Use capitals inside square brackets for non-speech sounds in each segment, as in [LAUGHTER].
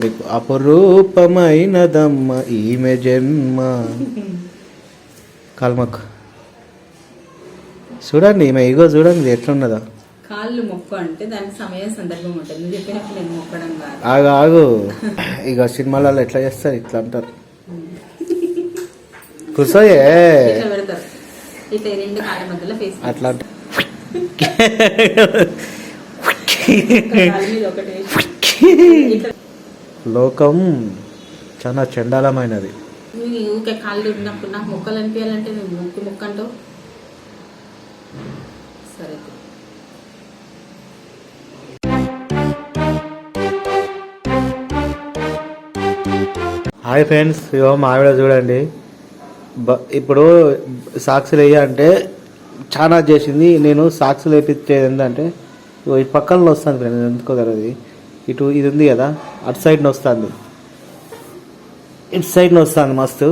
నీకు అపురూపమైనదమ్మ ఈమె జన్మ. కాల్మక్ చూడండి ఈమె ఇగో చూడండి ఎట్లున్నదో. కాళ్ళు మొక్కు అంటే దానికి సమయం సందర్భం ఉంటుంది. నువ్వు చెప్పినప్పుడు నేను మొక్కడం కాదు. ఆగు ఆగు. ఇక సినిమాలలో ఎట్లా చేస్తారు? ఇట్లా అంటారు. కూర్చోయే. ఇట్లా పెడతారు. ఇట్లా ఈ రెండు కాళ్ళ మధ్యలో ఫేస్ అట్లా అంట- ఒకటి. [LAUGHS] లోకం చాలా చండాలమైనది. నువ్వు ఊకే కాళ్ళు ఉన్నప్పుడు నాకు మొక్కలు అనిపించాలంటే నువ్వు మొక్కు మొక్క అంటావు సరే. హాయ్ ఫ్రెండ్స్ ఇగో మా ఆవిడ చూడండి. బ ఇప్పుడు సాక్సులు వేయ అంటే చాలా చేసింది. నేను సాక్సులు వేపించేది ఏంటంటే ఈ పక్కన వస్తుంది ఫ్రెండ్స్ ఎందుకో తెలియదు ఇటు ఇది ఉంది కదా అటు సైడ్ వస్తుంది. ఇటు సైడ్ వస్తుంది మస్తు.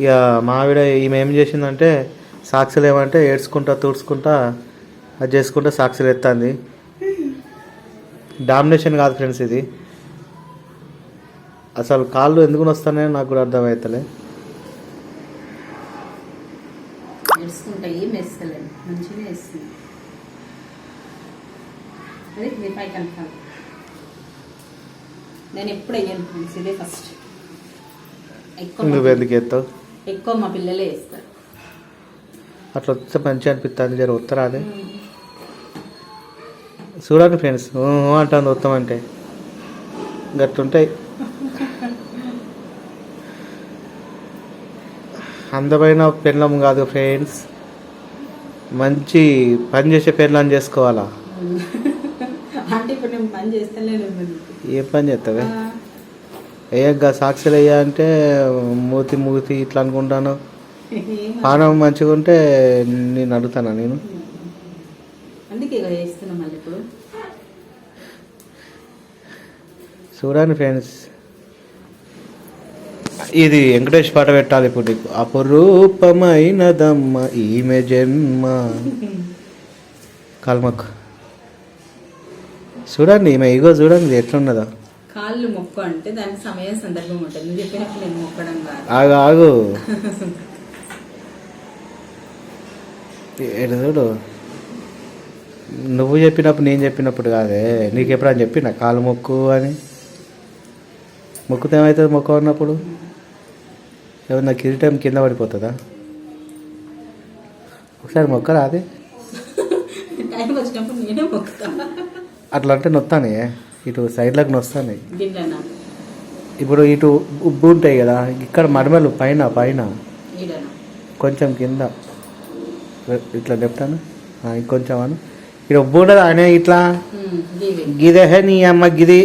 ఇక మా ఆవిడ ఈమె ఏం చేసిందంటే సాక్షులు ఏమంటే ఏడ్చుకుంటా తుడుచుకుంటా అది చేసుకుంటా సాక్షులు ఎత్తాంది. డామినేషన్ కాదు ఫ్రెండ్స్ ఇది. అసలు కాళ్ళు ఎందుకు వస్తాయో నాకు కూడా అర్థమవుతలే ఏడుచుకుంటా మంచిగా వేస్తుంది అదే ఇది పై కనకాలి నేను ఎప్పుడు అయ్యాను ఫ్రెండ్స్ ఇదే ఫస్ట్ ఎక్కువ నువ్వు మా- ఎందుకు ఎత్తావు? ఎక్కువ మా పిల్లలే వేస్తారు అట్లా వస్తే మంచిగా అనిపిస్తుంది జర ఉత్తరా అదే చూడండి ఫ్రెండ్స్ అంటాను ఉత్తమ అంటే గట్టుంటాయి. అందమైన పెళ్ళం కాదు ఫ్రెండ్స్. మంచి పని చేసే పెళ్ళం చేసుకోవాలా? అంటే ఇప్పుడు నేను పని చేస్తలేను. ఏ పని చేస్తావే? అయ్యా సాక్షులు అయ్యా అంటే మూతి మూతి ఇట్లా అనుకుంటాను. పానం మంచిగా ఉంటే నేను అడుగుతానా నేను? చూడండి ఫ్రెండ్స్. ఇది వెంకటేష్ పాట పెట్టాలి ఇప్పుడు నీకు. అపురూపమైనదమ్మ ఈమె జన్మ. [LAUGHS] కాల్మక్ చూడండి ఈమె ఇగో చూడండి ఎట్లున్నదో. కాళ్ళు మొక్కు అంటే దానికి సమయం సందర్భం ఉంటుంది. నువ్వు చెప్పినప్పుడు నేను మొక్కడం కాదు. ఆగు ఆగు. [LAUGHS] ఏడు చూడు. నువ్వు చెప్పినప్పుడు నేను చెప్పినప్పుడు కాదే. నీకు ఎప్పుడని చెప్పిన కాలు మొక్కు అని? మొక్కుతే ఏమవుతుంది మొక్క ఉన్నప్పుడు? ఏమన్నా కిరీటం కింద పడిపోతుందా? ఒకసారి మొక్క రాదే [LAUGHS] టైం వచ్చినప్పుడు నేనే మొక్కుతా. అట్లా అంటే నొత్తానే. ఇటు సైడ్లకు నొస్తాను. గిన్నెనా ఇప్పుడు ఇటు ఉబ్బు ఉంటాయి కదా ఇక్కడ మడమలు పైన పైన. కొంచెం కింద. ఇట్లా చెప్తాను ఇంకొంచెం అను. ఇక్కడ ఉబ్బు ఉండదు? అనే ఇట్లా. ఉమ్, గివి. గిదే నీ అమ్మ గిది.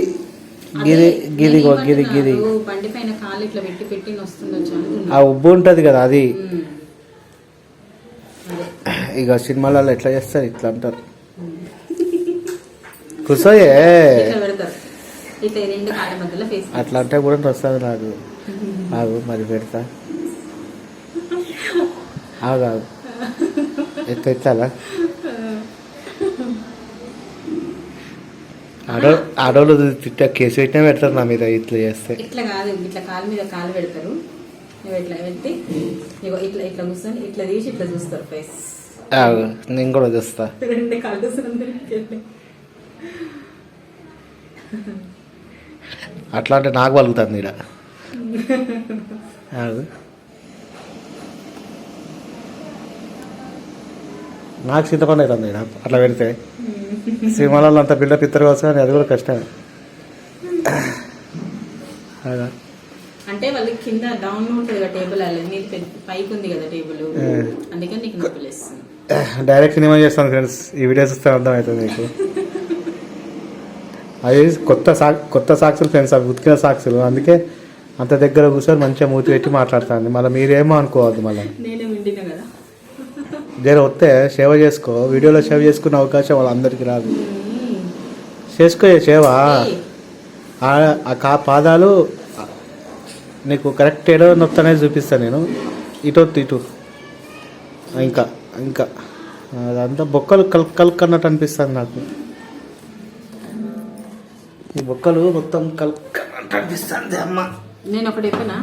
గిది గిది గిది గిది. ఆ ఉబ్బు ఉంటుంది కదా. అదే. ఇక సినిమాలలో ఎట్లా చేస్తారు? ఇట్లా అంటారు. కూర్చోయే అట్లా అంటే కూడా వస్తుంది నాకు. ఆగు మరి పెడతా. ఆగు ఆగు. ఎత్త ఎత్తాలా? ఆడో ఆడోళ్ళు తిట్ట కేసు పెట్టినా పెడతారు నా మీద ఇట్లా చేస్తే. ఇట్లా కాదు ఇట్లా కాలు మీద కాలు పెడతారు. నువ్వు ఇట్లా పెట్టి ఇగో ఇట్లా ఇట్లా కూర్చొని ఇట్లా తీసి ఇట్లా చూస్తారు ఫేస్ నేను కూడా చూస్తా. రెండు కాళ్ళు అట్లా అంటే నాకు పలుకుతుంది ఇక్కడ. [LAUGHS] నాకు చింతపండు అవుతుంది ఇక్కడ అట్లా పెడితే. [LAUGHS] సినిమాలలో అంత బిల్డప్ ఇద్దరు కావచ్చు కానీ అది కూడా కష్టమే. అంటే వాళ్ళకి కింద డౌన్ ఉంటుంది కదా టేబుల్ పైకి ఉంది కదా టేబుల్. అందుకని నీకు డైరెక్ట్ [LAUGHS] సినిమా చేస్తాను ఫ్రెండ్స్ ఈ వీడియోస్ ఇస్తే అర్థమవుతుంది మీకు అవి కొత్త సా కొత్త సాక్షులు ఫ్రెండ్స్ అవి ఉతికిన సాక్షులు అందుకే అంత దగ్గర కూర్చొని మంచిగా మూతి పెట్టి మాట్లాడుతుంది. మళ్ళీ మీరేమో అనుకోవద్దు మళ్ళీ. జర వస్తే సేవ చేసుకో. వీడియోలో సేవ చేసుకునే అవకాశం వాళ్ళందరికీ రాదు. చేసుకో సేవ. ఆ- పాదాలు నీకు కరెక్ట్ ఏదో నొత్తనే చూపిస్తాను నేను. ఇటు ఇటు. ఇంకా ఇంకా. అదంతా బొక్కలు కల్ కల్క్ అన్నట్టు అనిపిస్తుంది నాకు. ఈ బొక్కలు మొత్తం కల్క్ అనిపిస్తుంది అమ్మ. నేను ఒకటి చెప్పనా?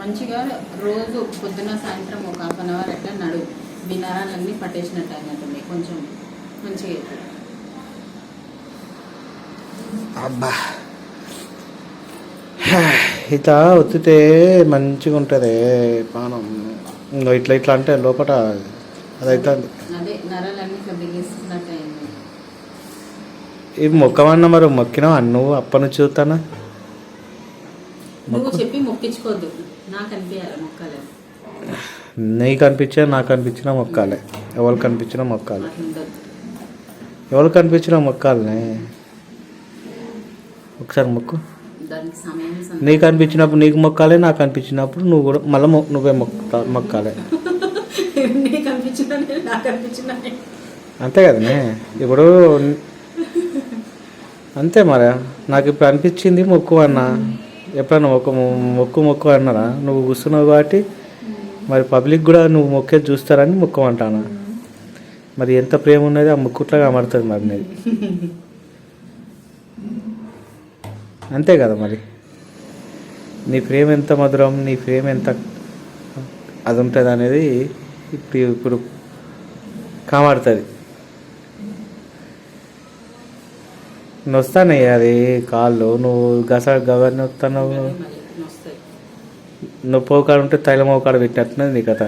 మంచిగా రోజు పొద్దున సాయంత్రం ఒక హాఫ్ అన్ అవర్ అట్లా నడు. మీ నరాలన్నీ పట్టేసినట్టు అయినట్టుంది కొంచెం మంచిగా. అబ్బా. ఇట్లా ఒత్తితే మంచిగా ఉంటుంది పానం. ఇంకో ఇట్లా ఇట్లా అంటే లోపల అది అవుతుంది అదే నరాలన్నీ ఇట్లా బిగిస్తున్నట్టు అయింది ఇది మొక్కమన్నా మరి మొక్కినావా? నువ్వు అప్పటి నుంచి చూస్తానా? నువ్వు చెప్పి మొక్కించుకోవద్దు. నాకు అనిపించాలి మొక్కలే. నీకు అనిపించినా నాకు అనిపించినా మొక్కాలే. ఎవరికి అనిపించినా మొక్కాలి? ఎవరికి అనిపించినా మొక్కాలనే ఒకసారి మొక్కు. నీకు అనిపించినప్పుడు నీకు మొక్కాలి నాకు అనిపించినప్పుడు నువ్వు కూడా మళ్ళీ నువ్వే మొక్కా మొక్కాలి. [LAUGHS] అంతే కదనే? ఇప్పుడు అంతే మరి. నాకు ఇప్పుడు అనిపించింది మొక్కు అన్న. ఎప్పుడన్నా ఒక మొక్కు మొక్కు అన్నారా? నువ్వు కూర్చున్నావు కాబట్టి మరి పబ్లిక్ కూడా నువ్వు మొక్కే చూస్తారని మొక్కు మొక్కమంటాను మరి ఎంత ప్రేమ ఉన్నది ఆ ముక్కుట్లాగా అమరుతుంది మరి నీది. అంతే కదా మరి. నీ ప్రేమ ఎంత మధురం నీ ప్రేమ ఎంత అది ఉంటుంది అనేది ఇప్పుడు ఇప్పుడు కామాడుతుంది నొస్తానే అది కాళ్ళు. నువ్వు గస గవర్ నొస్తున్నావు మళ్ళీ వస్తాయి నొప్పి ఒకకాడ ఉంటే తైలం ఒకకాడ పెట్టినట్టున్నది నీ కథ.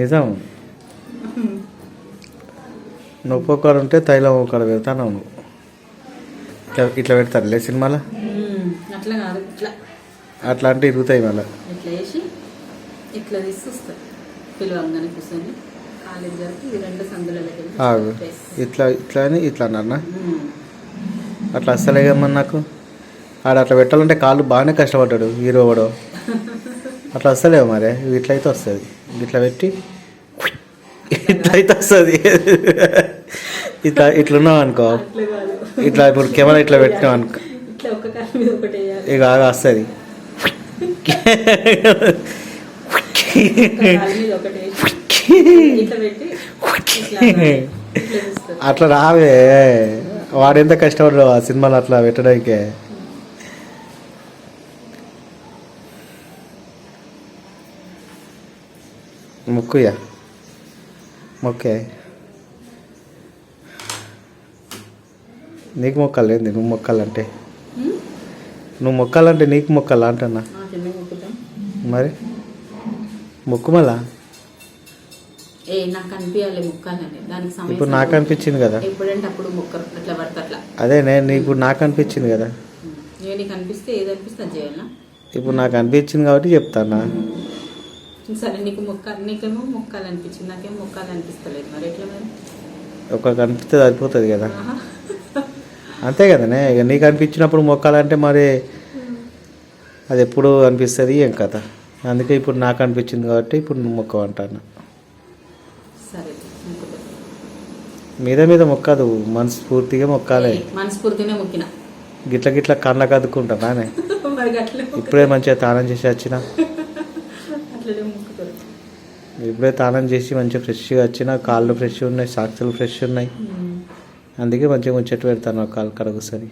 నిజం? నొప్పి ఒకకాడ ఉంటే తైలం ఒకకాడ పెడతాను నువ్వు. ఇట్లా ఇట్లా పెడతారులే సినిమాలో? అట్లా అంటే ఇరుగుతాయి మళ్ళీ. ఇట్లా వేసి ఇట్లా తీసుకొస్తారు పిలవంగానే కూర్చొని. ఆగు ఇట్లా ఇట్లా అని ఇట్లా ఉమ్. అట్లా అస్సలే కమ్మని నాకు? ఆడ అట్లా పెట్టాలంటే కాళ్ళు బాగానే కష్టపడ్డాడు హీరో వాడు. అట్లా వస్తలేవు మరి? ఇట్లా అయితే వస్తుంది. ఇట్లా పెట్టి ఇట్లా అయితే వస్తుంది. ఇట్లా ఇట్లున్నావు అనుకో. ఇట్లా ఇప్పుడు కెమెరా ఇట్లా పెట్టినావు అనుకో. ఇక ఆగా వస్తుంది. [LAUGHS] అట్లా రావే. వాడు ఎంత కష్టపడ్డాడు ఆ సినిమాలో అట్లా పెట్టడానికి. మొక్కుయా మొక్కే. నీకు మొక్కాలేంది నువ్వు మొక్కాలంటే? నువ్వు మొక్కాలంటే నీకు మొక్కాలా అంటున్నా. మరి? మొక్కు మళ్ళా ఏ నాకు అనిపించాలి మొక్కాలని దానికి సమయం ఇప్పుడు నాకు అనిపించింది కదా? ఎప్పుడంటే అప్పుడు మొక్కరు అట్లా పడితే అట్లా. అదే నేను నీకు నాకు అనిపించింది కదా? ఉమ్. నేను నీకు అనిపిస్తే ఏది అనిపిస్తే అది చేయాలా? ఇప్పుడు నాకు అనిపించింది కాబట్టి చెప్తానా? సరే నీకు మొక్క నీకేమో నాకేమో మొక్కాలనిపిస్తలేదు మరి. ఎట్లా మరి? ఒక కనిపిస్తే సరిపోతుంది కదా. అంతే కదనే ఇక నీకు అనిపించినప్పుడు మొక్కాలంటే మరి అది ఎప్పుడు అనిపిస్తుంది ఏం కథ? అందుకే ఇప్పుడు నాకు అనిపించింది కాబట్టి ఇప్పుడు నువ్వు మొక్కవంటాను? మీద మీద మొక్కదు మనస్ఫూర్తిగా మొక్కాలి. ఏ, మనస్ఫూర్తినే మొక్కిన. గిట్ల గిట్ల [LAUGHS] అట్లే మొక్కు- ఇప్పుడే మంచిగా తానం చేసి వచ్చిన. [LAUGHS] ఇప్పుడే తానం చేసి మంచిగా ఫ్రెష్గా వచ్చిన కాళ్ళు ఫ్రెష్ ఉన్నాయి సాక్షులు ఫ్రెష్ ఉన్నాయి. అందుకే మంచిగా ముచ్చట్టు పెడతాను కాళ్ళు కడగసరి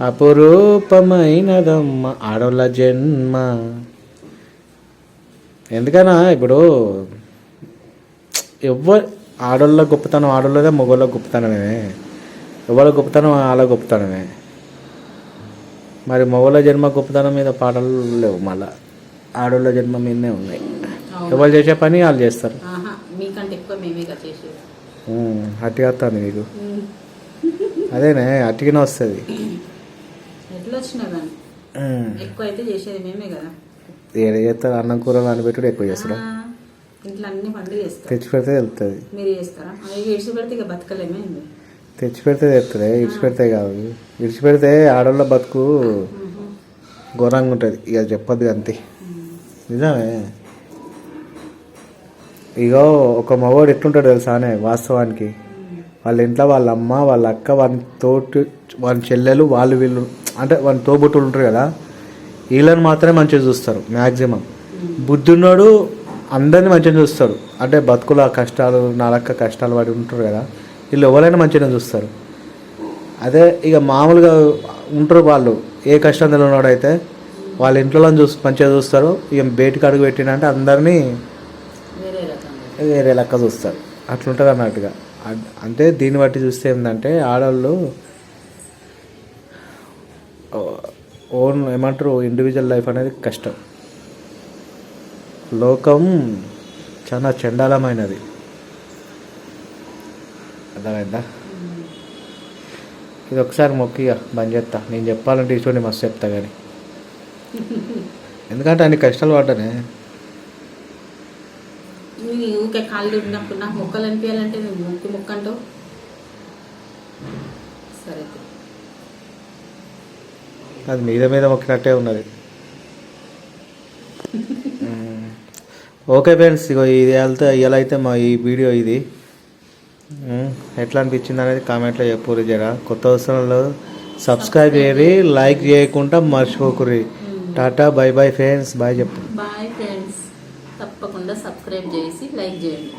అపురూపమైనదమ్మ ఆడోళ్ళ జన్మ. ఎందుకనా ఇప్పుడు ఎవ్వరు ఆడోళ్ళ గొప్పతనం ఆడోళ్ళదే మగోళ్ళ గొప్పతనమే. ఎవరి గొప్పతనం వాళ్ళ గొప్పతనమే. మరి మగోళ్ళ జన్మ గొప్పతనం మీద పాటలు లేవు మళ్ళా ఆడోళ్ళ జన్మ మీదనే ఉన్నాయి. ఎవరు చేసే పని వాళ్ళు చేస్తారు. అట్టిగా వస్తుంది మీకు. అదేనే అట్టిగానే వస్తుంది. [LAUGHS] ఎట్లా వచ్చినా కానీ ఎక్కువ అయితే చేసేది మేమే కదా. ఏడ చేస్తారు? అన్నం కూర నానబెట్టుడు ఎక్కువ చేస్తారు ఇంట్లో అన్ని పండుగ చేస్తారు. తెచ్చి పెడితే వెళ్తుంది మీరు చేస్తారా? అవి ఇడిచి పెడితే ఇక బతకలేమే తెచ్చి పెడితే తెస్తుంది ఇడిచి పెడితే కాదు. ఇడిచి పెడితే ఆడోళ్ళ బతుకు ఘోరంగా ఉంటుంది. ఇక చెప్పద్దు అంతే. నిజమే. ఇగో ఒక మగవాడు ఎట్లుంటాడు తెలుసానే వాస్తవానికి. వాళ్ళ ఇంట్లో వాళ్ళ అమ్మ వాళ్ళ అక్క వాళ్ళ తోటి వాళ్ళ చెల్లెలు వాళ్ళు వీళ్ళు అంటే వాళ్ళ తోబుట్టులు ఉంటారు కదా వీళ్ళని మాత్రమే మంచిగా చూస్తారు మ్యాక్సిమం బుద్ధున్నోడు అందరిని మంచిగా చూస్తాడు అంటే బతుకుల కష్టాలు నాలక్క కష్టాలు పడి ఉంటారు కదా వీళ్ళు ఎవరైనా మంచిగా చూస్తారు. అదే ఇక మామూలుగా ఉంటారు వాళ్ళు ఏ కష్టం తెలియనోడు అయితే వాళ్ళ ఇంట్లో చూసి మంచిగా చూస్తారు. ఇక బయటికి అడుగు పెట్టినంటే అందరినీ వేరే లెక్క చూస్తారు. అట్లుంటుంది అన్నట్టుగా అంటే దీన్ని బట్టి చూస్తే ఏంటంటే ఆడవాళ్ళు ఓన్ ఏమంటారు ఇండివిజువల్ లైఫ్ అనేది కష్టం. లోకం చాలా చండాలమైనది. అర్థమైందా? ఇది ఒకసారి మొక్కిగా బంద్ చేస్తా నేను చెప్పాలంటే ఇటువంటి మస్తు చెప్తా కానీ ఎందుకంటే అన్ని కష్టాలు పడ్డానే. ఊకే కాళ్ళు తిరిగినప్పుడు నాకు మొక్కలు అనిపించాలంటే నువ్వు మొక్కి మొక్క అంటావు సరే అది మీద మీద మొక్కినట్టే ఉన్నది. ఓకే ఫ్రెండ్స్ ఇగో ఇది వెళ్తే ఇవాళ అయితే మా ఈ వీడియో ఇది. ఎట్లా అనిపించింది అనేది కామెంట్లో చెప్పుర్రి జర. కొత్త వస్తువులలో సబ్స్క్రైబ్ చేయరి లైక్ చేయకుండా మర్చిపోకుర్రి. Tata bye bye friends bye చెప్పు. Bye friends. తప్పకుండా సబ్స్క్రైబ్ చేసి లైక్ చేయండి.